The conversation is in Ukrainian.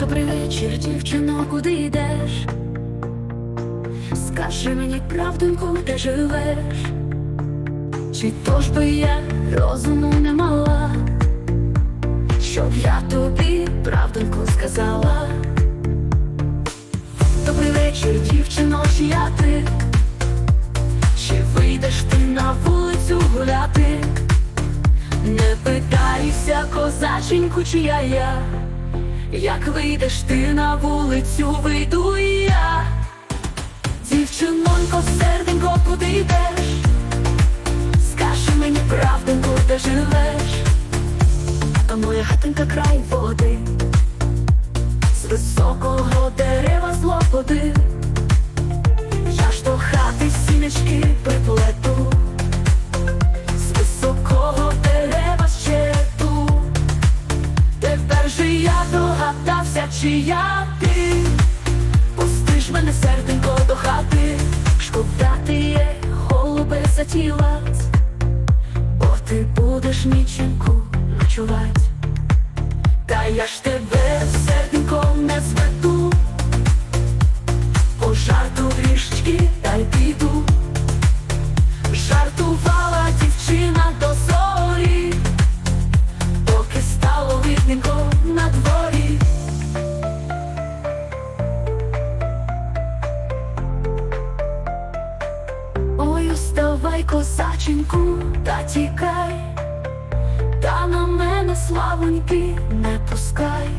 Добрий вечір, дівчино, куди йдеш? Скажи мені правдоньку, де живеш? Чи то ж би я розуму не мала, щоб я тобі правдоньку сказала? Добрий вечір, дівчино, чия ти? Чи вийдеш ти на вулицю гуляти? Не питайся, козаченьку, чия я, як вийдеш ти на вулицю, вийду і я. Дівчинонько, серденько, куди йдеш? Скажи мені правденько, де живеш? А моя хатинка край води, з високого дерева злободи. Чия ти. Пусти мене серденько до хати, шкода ти є, голубе затілать, бо ти будеш ніченьку ночувати. Та я ж тебе серденько не зведу, пожарту трішечки та й піду. Жартувала дівчина до зорі, поки стало видненько уставай, козаченьку, та тікай, та на мене славоньки не пускай.